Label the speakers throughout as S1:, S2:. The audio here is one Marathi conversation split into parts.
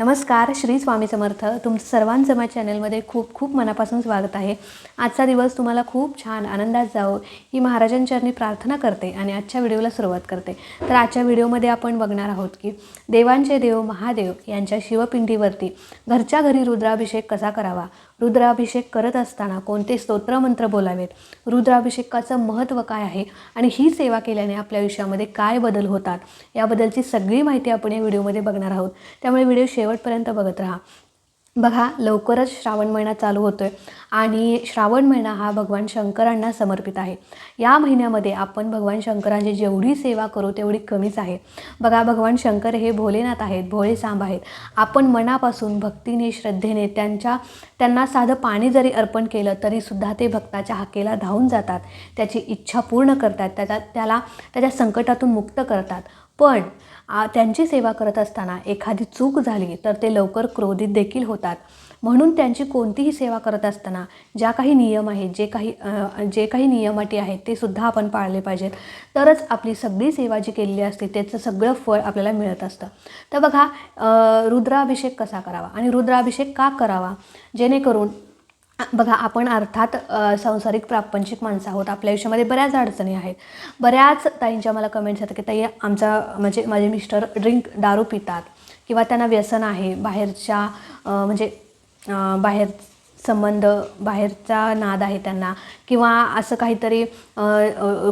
S1: नमस्कार श्री स्वामी समर्थ. तुमचं सर्वांचं माझ्या चॅनलमध्ये खूप खूप मनापासून स्वागत आहे. आजचा दिवस तुम्हाला खूप छान आनंदात जावो ही महाराजांचरणी प्रार्थना करते आणि आजच्या व्हिडिओला सुरुवात करते. तर आजच्या व्हिडिओमध्ये आपण बघणार आहोत की देवांचे देव महादेव यांच्या शिवपिंडीवरती घरच्या घरी रुद्राभिषेक कसा करावा? रुद्राभिषेक करत असताना कोणते स्तोत्रमंत्र बोलावेत? रुद्राभिषेकाचं महत्त्व काय आहे? आणि ही सेवा केल्याने आपल्या आयुष्यामध्ये काय बदल होतात? याबद्दलची सगळी माहिती आपण या व्हिडिओमध्ये बघणार आहोत. त्यामुळे व्हिडिओ शेवटपर्यंत बघत राहा. बघा लवकरच श्रावण महिना चालू होतो आहे आणि श्रावण महिना हा भगवान शंकरांना समर्पित आहे. या महिन्यामध्ये आपण भगवान शंकरांची जेवढी सेवा करू तेवढी कमीच आहे. बघा भगवान शंकर हे भोलेनाथ आहेत भोळे सांब आहेत. आपण मनापासून भक्तीने श्रद्धेने त्यांच्या त्यांना साधं पाणी जरी अर्पण केलं तरीसुद्धा ते भक्ताच्या हाकेला धावून जातात. त्याची इच्छा पूर्ण करतात. त्याचा त्याला त्याच्या संकटातून मुक्त करतात. पण त्यांची सेवा करत असताना एखादी चूक झाली तर ते लवकर क्रोधित देखील होतात. म्हणून त्यांची कोणतीही सेवा करत असताना ज्या काही नियम आहेत जे काही जे काही नियमाटी आहेत ते सुद्धा आपण पाळले पाहिजेत. तरच आपली सगळी सेवा जी केलेली असते त्याचं सगळं फळ आपल्याला मिळत असतं. तर बघा रुद्राभिषेक कसा करावा आणि रुद्राभिषेक का करावा? जेणेकरून बघा आपण अर्थात सांसारिक प्रापंचिक माणसं आहोत. आपल्या आयुष्यामध्ये बऱ्याच अडचणी आहेत. बऱ्याच ताईंच्या मला कमेंट्स येतात की ताई आमचा म्हणजे माझे मिस्टर ड्रिंक दारू पितात किंवा त्यांना व्यसन आहे. बाहेरच्या म्हणजे बाहेर संबंध बाहेरचा नाद आहे त्यांना. किंवा असं काहीतरी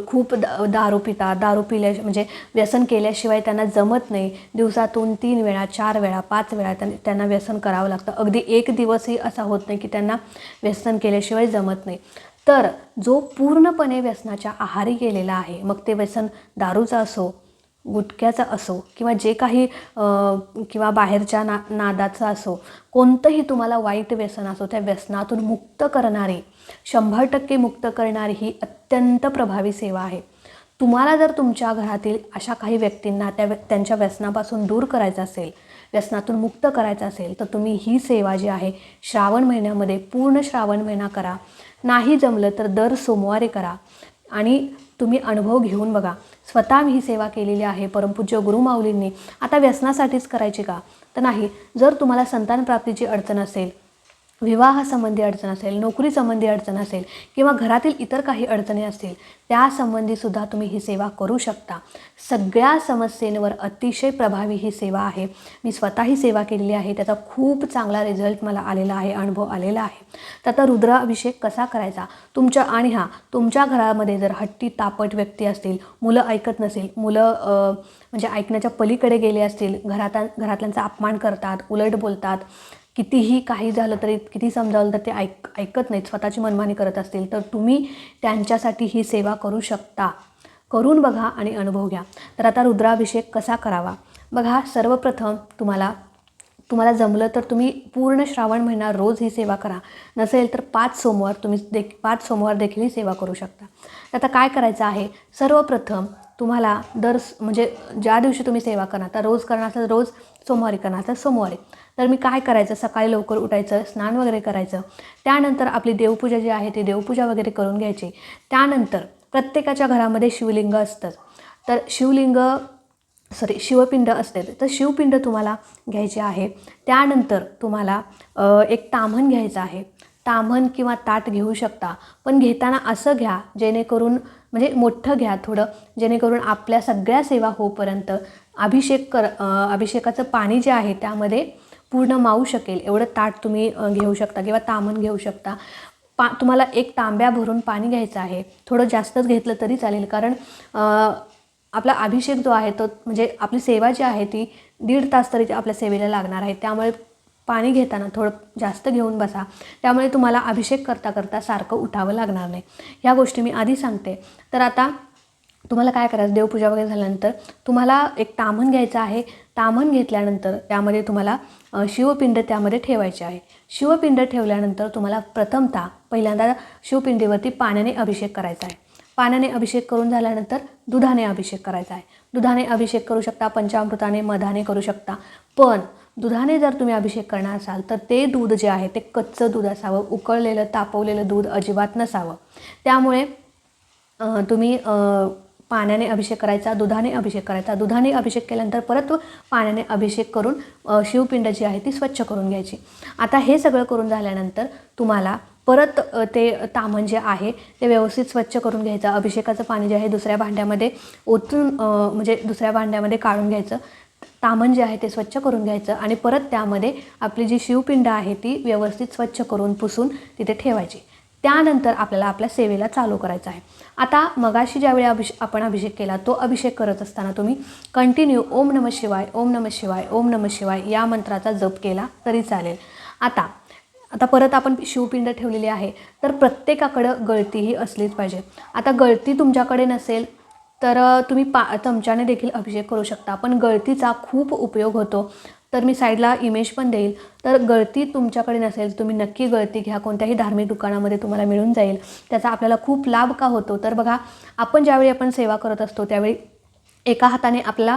S1: खूप द दारू पितात दारू पिल्या म्हणजे व्यसन केल्याशिवाय त्यांना जमत नाही. दिवसातून तीन वेळा चार वेळा पाच वेळा त्यां त्यांना व्यसन करावं लागतं. अगदी एक दिवसही असा होत नाही की त्यांना व्यसन केल्याशिवाय जमत नाही. तर जो पूर्णपणे व्यसनाच्या आहारी गेलेला आहे मग ते व्यसन दारूचं असो गुटख्याचा असो किंवा जे काही किंवा बाहेरच्या ना नादाचा असो कोणतंही तुम्हाला वाईट व्यसन असो त्या व्यसनातून मुक्त करणारी शंभर टक्के मुक्त करणारी ही अत्यंत प्रभावी सेवा आहे. तुम्हाला जर तुमच्या घरातील अशा काही व्यक्तींना त्या व्य- त्यांच्या व्यसनापासून दूर करायचं असेल व्यसनातून मुक्त करायचं असेल तर तुम्ही ही सेवा जी आहे श्रावण महिन्यामध्ये पूर्ण श्रावण महिना करा. नाही जमलं तर दर सोमवारी करा. आणि तुम्ही अनुभव घेऊन बघा. स्वतः मी ही सेवा केलेली आहे परमपूज्य गुरुमाऊलींनी आता व्यसनासाठीच करायची का? तर नाही. जर तुम्हाला संतानप्राप्तीची अडचण असेल विवाहासंबंधी अडचण असेल नोकरीसंबंधी अडचण असेल किंवा घरातील इतर काही अडचणी असतील त्यासंबंधीसुद्धा तुम्ही ही सेवा करू शकता. सगळ्या समस्येंवर अतिशय प्रभावी ही सेवा आहे. मी स्वतः ही सेवा केलेली आहे. त्याचा खूप चांगला रिझल्ट मला आलेला आहे अनुभव आलेला आहे. तर आता रुद्राभिषेक कसा करायचा? तुमच्या आणि हां तुमच्या घरामध्ये जर हट्टी तापट व्यक्ती असतील मुलं ऐकत नसेल मुलं म्हणजे ऐकण्याच्या पलीकडे गेले असतील घरात घरातल्यांचा अपमान करतात उलट बोलतात कितीही काही झालं तरी किती समजावलं तर ते ऐक ऐकत नाहीत. स्वतःची मनमानी करत असतील तर तुम्ही त्यांच्यासाठी ही सेवा करू शकता. करून बघा आणि अनुभव घ्या. तर आता रुद्राभिषेक कसा करावा? बघा सर्वप्रथम तुम्हाला तुम्हाला जमलं तर तुम्ही पूर्ण श्रावण महिना रोज ही सेवा करा. नसेल तर पाच सोमवार तुम्ही देख पाच सोमवार देखील ही सेवा करू शकता. आता काय करायचं आहे? सर्वप्रथम तुम्हाला दर स- म्हणजे ज्या दिवशी तुम्ही सेवा करणार तर रोज करणार तर रोज सोमवारी करणार तर सोमवारी. तर मी काय करायचं? सकाळी लवकर उठायचं स्नान वगैरे करायचं. त्यानंतर आपली देवपूजा जी आहे ती देवपूजा वगैरे करून घ्यायची. त्यानंतर प्रत्येकाच्या घरामध्ये शिवलिंग असतं. तर शिवलिंग सॉरी शिवपिंड असते. तर शिवपिंड तुम्हाला घ्यायचे आहे. त्यानंतर तुम्हाला एक ताम्हण घ्यायचं आहे. ताम्हण किंवा ताट घेऊ शकता. पण घेताना असं घ्या जेणेकरून म्हणजे मोठं घ्या थोडं जेणेकरून आपल्या सगळ्या सेवा होईपर्यंत अभिषेक कर अभिषेकाचं पाणी जे आहे त्यामध्ये पूर्ण मावू शकेल. एवढं ताट तुम्ही घेऊ शकता किंवा तामण घेऊ शकता. पा तुम्हाला एक तांब्या भरून पाणी घ्यायचं आहे. थोडं जास्तच घेतलं तरी चालेल. कारण आपला अभिषेक जो आहे तो म्हणजे आपली सेवा जी आहे ती दीड तास तरी आपल्या सेवेला लागणार आहे. त्यामुळे पाणी घेताना थोडं जास्त घेऊन बसा. त्यामुळे तुम्हाला अभिषेक करता करता सारखं उठावं लागणार नाही. ह्या गोष्टी मी आधी सांगते. तर आता तुम्हाला काय करायचं? देवपूजा वगैरे झाल्यानंतर तुम्हाला एक तामण घ्यायचं आहे. तामण घेतल्यानंतर त्यामध्ये तुम्हाला शिवपिंड त्यामध्ये ठेवायचे आहे. शिवपिंड ठेवल्यानंतर तुम्हाला प्रथमतः पहिल्यांदा शिवपिंडीवरती पाण्याने अभिषेक करायचा आहे. पाण्याने अभिषेक करून झाल्यानंतर दुधाने अभिषेक करायचा आहे. दुधाने अभिषेक करू शकता पंचामृताने मधाने करू शकता. पण दुधाने जर तुम्ही अभिषेक करणार असाल तर ते दूध जे आहे ते कच्चं दूध असावं उकळलेलं तापवलेलं दूध अजिबात नसावं. त्यामुळे तुम्ही पाण्याने अभिषेक करायचा दुधाने अभिषेक करायचा. दुधाने अभिषेक केल्यानंतर परत पाण्याने अभिषेक करून शिवपिंड जी आहे ती स्वच्छ करून घ्यायची. आता हे सगळं करून झाल्यानंतर तुम्हाला परत ते तामण जे आहे ते व्यवस्थित स्वच्छ करून घ्यायचं. अभिषेकाचं पाणी जे आहे दुसऱ्या भांड्यामध्ये ओतून म्हणजे दुसऱ्या भांड्यामध्ये काढून घ्यायचं. तामण जे आहे ते स्वच्छ करून घ्यायचं आणि परत त्यामध्ये आपली जी शिवपिंड आहे ती व्यवस्थित स्वच्छ करून पुसून तिथे ठेवायची. त्यानंतर आपल्याला आपल्या सेवेला चालू करायचं आहे. आता मगाशी ज्यावेळी अभिषे आपण अभिषेक केला तो अभिषेक करत असताना तुम्ही कंटिन्यू ओम नम शिवाय ओम नम शिवाय ओम नम शिवाय या मंत्राचा जप केला तरी चालेल. आता आता परत आपण शिवपिंड ठेवलेली आहे तर प्रत्येकाकडं गळती ही असलीच पाहिजे. आता गळती तुमच्याकडे नसेल तर तुम्ही पा चमच्याने देखील अभिषेक करू शकता पण गळतीचा खूप उपयोग होतो. तर मी साईडला इमेज पण देईल. तर गळती तुमच्याकडे नसेल तुम्ही नक्की गळती घ्या. कोणत्याही धार्मिक दुकानामध्ये तुम्हाला मिळून जाईल. त्याचा आपल्याला खूप लाभ का होतो? तर बघा आपण ज्यावेळी आपण सेवा करत असतो त्यावेळी एका हाताने आपला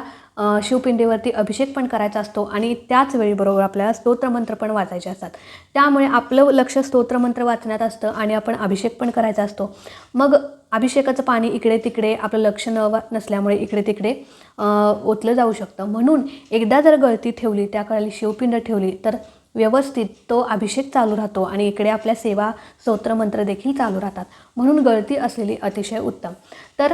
S1: शिवपिंडीवरती अभिषेक पण करायचा असतो आणि त्याच वेळीबरोबर आपल्याला स्तोत्रमंत्र पण वाचायचे असतात. त्यामुळे आपलं लक्ष स्तोत्रमंत्र वाचण्यात असतं आणि आपण अभिषेक पण करायचा असतो. मग अभिषेकाचं पाणी इकडे तिकडे आपलं लक्ष न वा नसल्यामुळे इकडे तिकडे ओतलं जाऊ शकतं. म्हणून एकदा जर गळती ठेवली त्या शिवपिंड ठेवली तर व्यवस्थित तो अभिषेक चालू राहतो आणि इकडे आपल्या सेवा स्तोत्रमंत्र देखील चालू राहतात. म्हणून गळती असलेली अतिशय उत्तम. तर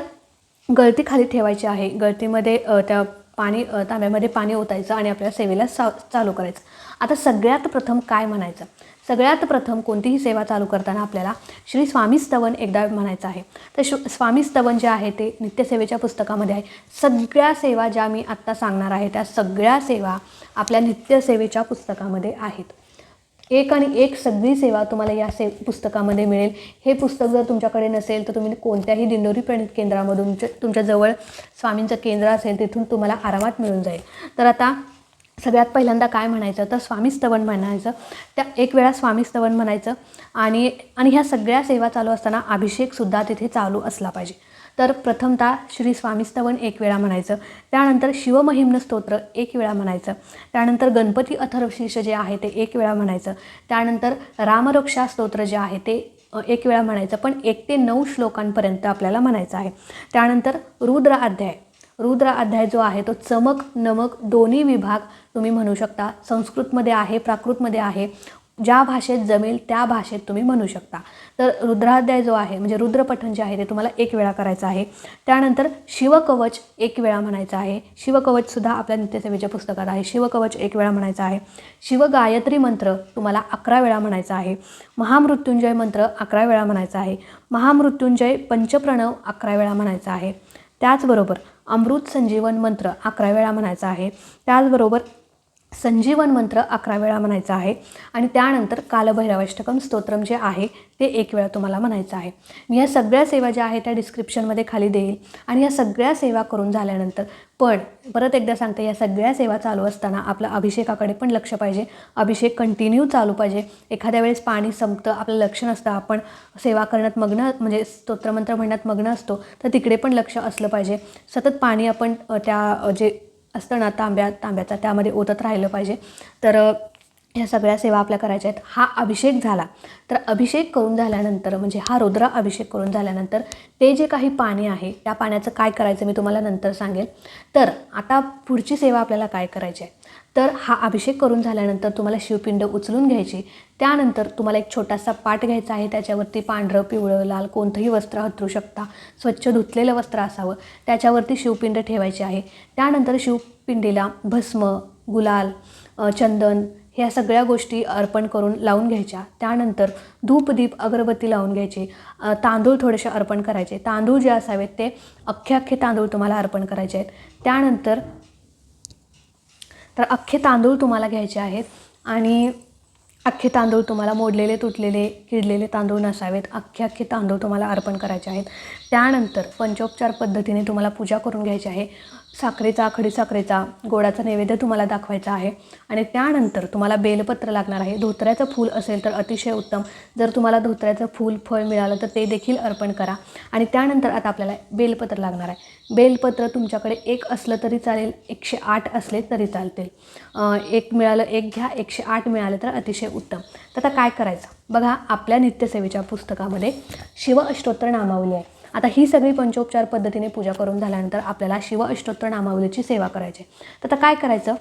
S1: गळती खाली ठेवायची आहे. गळतीमध्ये त्या पाणी तांब्यामध्ये पाणी ओतायचं आणि आपल्या सेवेला सा चालू करायचं. आता सगळ्यात प्रथम काय म्हणायचं? सगळ्यात प्रथम कोणतीही सेवा चालू करताना आपल्याला श्री स्वामी स्तवन एकदा म्हणायचं आहे. तर श स्वामी स्तवन जे आहे ते नित्यसेवेच्या पुस्तकामध्ये आहे. सगळ्या सेवा ज्या मी आत्ता सांगणार आहे त्या सगळ्या सेवा आपल्या नित्यसेवेच्या पुस्तकामध्ये आहेत. एक आणि एक सगळी सेवा तुम्हाला या से पुस्तकामध्ये मिळेल. हे पुस्तक जर तुमच्याकडे नसेल तर तुम्ही कोणत्याही दिंडोरी प्रणित केंद्रामधून तुमच्याजवळ स्वामींचं केंद्र असेल तिथून तुम्हाला आरामात मिळून जाईल. तर आता सगळ्यात पहिल्यांदा काय म्हणायचं? तर स्वामी स्तवन म्हणायचं. त्या एक वेळा स्वामी स्तवन म्हणायचं. आणि आणि ह्या सगळ्या सेवा चालू असताना अभिषेकसुद्धा तिथे चालू असला पाहिजे. तर प्रथमतः श्री स्वामीस्तवन एक वेळा म्हणायचं. त्यानंतर शिवमहिम्न स्तोत्र एक वेळा म्हणायचं. त्यानंतर गणपती अथर्वशीर्ष जे आहे ते एक वेळा म्हणायचं. त्यानंतर रामरक्षा स्तोत्र जे आहे ते एक वेळा म्हणायचं. पण एक ते नऊ श्लोकांपर्यंत आपल्याला म्हणायचं आहे. त्यानंतर रुद्र अध्याय. रुद्र अध्याय जो आहे तो चमक नमक दोन्ही विभाग तुम्ही म्हणू शकता. संस्कृतमध्ये आहे प्राकृतमध्ये आहे. ज्या भाषेत जमेल त्या भाषेत तुम्ही म्हणू शकता. तर रुद्राध्याय जो आहे म्हणजे रुद्रपठण जे आहे ते तुम्हाला एक वेळा करायचं आहे. त्यानंतर शिवकवच एक वेळा म्हणायचं आहे. शिवकवचसुद्धा आपल्या नित्यसेवेच्या पुस्तकात आहे. शिवकवच एक वेळा म्हणायचं आहे. शिवगायत्री मंत्र तुम्हाला अकरा वेळा म्हणायचा आहे. महामृत्युंजय मंत्र अकरा वेळा म्हणायचा आहे. महामृत्युंजय पंचप्रणव अकरा वेळा म्हणायचा आहे. त्याचबरोबर अमृत संजीवन मंत्र अकरा वेळा म्हणायचा आहे. त्याचबरोबर संजीवन मंत्र अकरा वेळा म्हणायचा आहे. आणि त्यानंतर कालभैरवाष्टकम स्तोत्रम जे आहे ते एक वेळा तुम्हाला म्हणायचं आहे. मी या सगळ्या सेवा ज्या आहेत त्या डिस्क्रिप्शनमध्ये खाली देईल. आणि या सगळ्या सेवा करून झाल्यानंतर पण परत एकदा सांगते या सगळ्या सेवा चालू असताना आपलं अभिषेकाकडे पण लक्ष पाहिजे. अभिषेक कंटिन्यू चालू पाहिजे. एखाद्या वेळेस पाणी संपतं आपलं लक्ष नसतं आपण सेवा करण्यात मग्न म्हणजे स्तोत्रमंत्र म्हणण्यात मग्न असतो तर तिकडे पण लक्ष असलं पाहिजे. सतत पाणी आपण त्या जे असतं ना तांब्या तांब्याचा त्यामध्ये ओतत राहिलं पाहिजे. तर ह्या सगळ्या सेवा आपल्या करायच्या आहेत. हा अभिषेक झाला. तर अभिषेक करून झाल्यानंतर म्हणजे हा रुद्र अभिषेक करून झाल्यानंतर ते जे काही पाणी आहे त्या पाण्याचं काय करायचं मी तुम्हाला नंतर सांगेल तर आता पुढची सेवा आपल्याला काय करायची आहे? तर हा अभिषेक करून झाल्यानंतर तुम्हाला शिवपिंड उचलून घ्यायची. त्यानंतर तुम्हाला एक छोटासा पाट घ्यायचा आहे. त्याच्यावरती पांढरं पिवळं लाल कोणतंही वस्त्र हतरू शकता. स्वच्छ धुतलेलं वस्त्र असावं. त्याच्यावरती शिवपिंड ठेवायचे आहे. त्यानंतर शिवपिंडीला भस्म गुलाल चंदन ह्या सगळ्या गोष्टी अर्पण करून लावून घ्यायच्या. त्यानंतर धूपदीप अगरबत्ती लावून घ्यायची. तांदूळ थोडेसे अर्पण करायचे. तांदूळ जे असावेत ते अख्खे अख्खे तांदूळ तुम्हाला अर्पण करायचे आहेत. त्यानंतर तर अख्खे तांदूळ तुम्हाला घ्यायचे आहेत आणि अख्खे तांदूळ तुम्हाला मोडलेले तुटलेले किडलेले तांदूळ नसावेत. अख्खे अख्खे तांदूळ तुम्हाला अर्पण करायचे आहेत. त्यानंतर पंचोपचार पद्धतीने तुम्हाला पूजा करून घ्यायची आहे. साखरेचा खडी साखरेचा गोडाचा नैवेद्य तुम्हाला दाखवायचा आहे. आणि त्यानंतर तुम्हाला बेलपत्र लागणार आहे. धोत्र्याचं फूल असेल तर अतिशय उत्तम. जर तुम्हाला धोत्र्याचं फूल फळ मिळालं तर ते देखील अर्पण करा. आणि त्यानंतर आता आपल्याला बेलपत्र लागणार आहे. बेलपत्र तुमच्याकडे एक असलं तरी चालेल एकशे आठ असले तरी चालतील. एक मिळालं एक घ्या एकशे आठ मिळालं तर अतिशय उत्तम. तर आता काय करायचं? बघा आपल्या नित्यसेवेच्या पुस्तकामध्ये शिव अष्टोत्तर नामावली आहे. आता ही सगळी पंचोपचार पद्धतीने पूजा करून झाल्यानंतर आपल्याला शिव अष्टोत्तर नामावलीची सेवा करायची आहे. तर आता काय करायचं?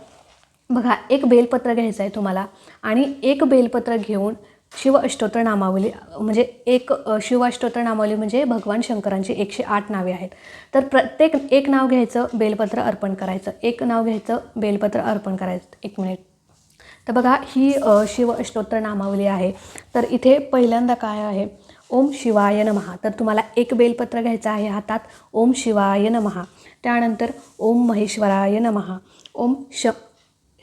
S1: बघा एक बेलपत्र घ्यायचं आहे तुम्हाला आणि एक बेलपत्र घेऊन शिव अष्टोत्तर नामावली म्हणजे एक शिव अष्टोत्तर नामावली म्हणजे भगवान शंकरांची एकशे आठ नावे आहेत. तर प्रत्येक एक नाव घ्यायचं बेलपत्र अर्पण करायचं. एक नाव घ्यायचं बेलपत्र अर्पण करायचं. एक मिनिट. तर बघा ही शिव अष्टोत्तर नामावली आहे. तर इथे पहिल्यांदा काय आहे? ओम शिवाय नमहा तर तुम्हाला एक बेलपत्र घ्यायचं आहे हातात. ओम शिवाय नमहा त्यानंतर ओम महेश्वराय नमहा ओम श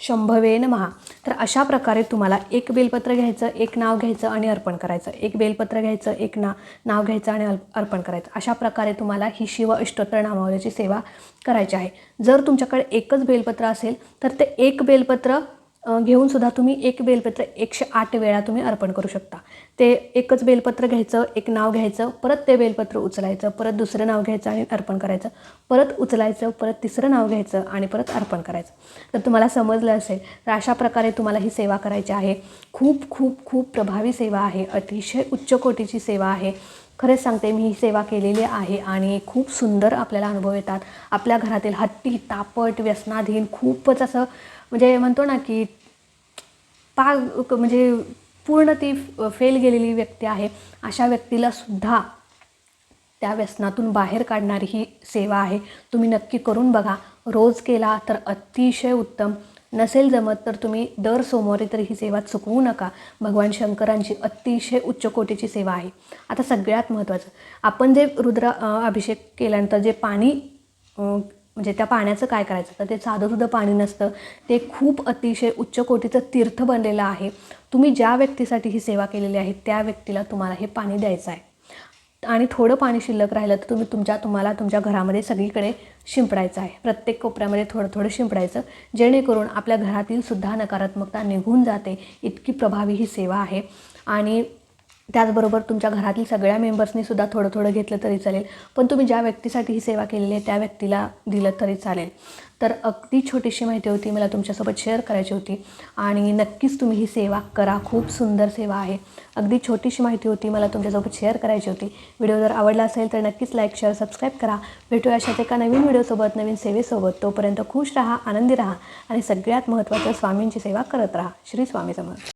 S1: शंभवे महा तर अशा प्रकारे तुम्हाला एक बेलपत्र घ्यायचं एक नाव घ्यायचं आणि अर्पण करायचं. एक बेलपत्र घ्यायचं एक ना नाव घ्यायचं आणि अर्पण करायचं. अशा प्रकारे तुम्हाला ही शिव अष्टोत्तर नामावल्याची सेवा करायची आहे. जर तुमच्याकडे एकच बेलपत्र असेल तर ते एक बेलपत्र घेऊन सुद्धा तुम्ही एक बेलपत्र एकशे आठ वेळा तुम्ही अर्पण करू शकता. ते एकच बेलपत्र घ्यायचं एक नाव घ्यायचं परत ते बेलपत्र उचलायचं परत दुसरं नाव घ्यायचं आणि अर्पण करायचं. परत उचलायचं परत तिसरं नाव घ्यायचं आणि परत अर्पण करायचं. तर तुम्हाला समजलं असेल तर अशा प्रकारे तुम्हाला ही सेवा करायची आहे. खूप खूप खूप प्रभावी सेवा आहे. अतिशय उच्च कोटीची सेवा आहे. खरेच सांगते मी ही सेवा केलेली आहे आणि खूप सुंदर आपल्याला अनुभव येतात. आपल्या घरातील हट्टी तापट व्यसनाधीन खूपच असं म्हणजे म्हणतो ना की पा म्हणजे पूर्ण ती फेल गेलेली व्यक्ती आहे अशा व्यक्तीला सुद्धा त्या व्यसनातून बाहेर काढणारी ही सेवा आहे. तुम्ही नक्की करून बघा. रोज केला तर अतिशय उत्तम. नसेल जमत तर तुम्ही दर सोमवारी तर ही सेवा चुकवू नका. भगवान शंकरांची अतिशय उच्च कोटीची सेवा आहे. आता सगळ्यात महत्त्वाचं. आपण जे रुद्र अभिषेक केल्यानंतर जे पाणी म्हणजे त्या पाण्याचं काय करायचं? तर ते साधं सुद्धा पाणी नसतं. ते खूप अतिशय उच्च कोटीचं तीर्थ बनलेलं आहे. तुम्ही ज्या व्यक्तीसाठी ही सेवा केलेली आहे त्या व्यक्तीला तुम्हाला हे पाणी द्यायचं आहे. आणि थोडं पाणी शिल्लक राहिलं तर तुम्ही तुमच्या तुम्हाला तुमच्या घरामध्ये सगळीकडे शिंपडायचं आहे. प्रत्येक कोपऱ्यामध्ये थोडं थोडं शिंपडायचं जेणेकरून आपल्या घरातील सुद्धा नकारात्मकता निघून जाते. इतकी प्रभावी ही सेवा आहे. आणि त्याचबरोबर तुमच्या घरातील सगळ्या मेंबर्सनी सुद्धा थोडं थोडं घेतलं तरी चालेल. पण तुम्ही ज्या व्यक्तीसाठी ही सेवा केलेली आहे त्या व्यक्तीला दिलं तरी चालेल. तर अगदी छोटीशी माहिती होती मला तुमच्यासोबत शेअर करायची होती. आणि नक्कीच तुम्ही ही सेवा करा. खूप सुंदर सेवा आहे. अगदी छोटीशी माहिती होती मला तुमच्यासोबत शेअर करायची होती. व्हिडिओ जर आवडला असेल तर नक्कीच लाईक शेअर सबस्क्राईब करा. भेटूया अशाच एका नवीन व्हिडिओसोबत नवीन सेवेसोबत. तोपर्यंत खुश राहा आनंदी राहा. आणि सगळ्यात महत्त्वाचं स्वामींची सेवा करत राहा. श्री स्वामी समर्थ.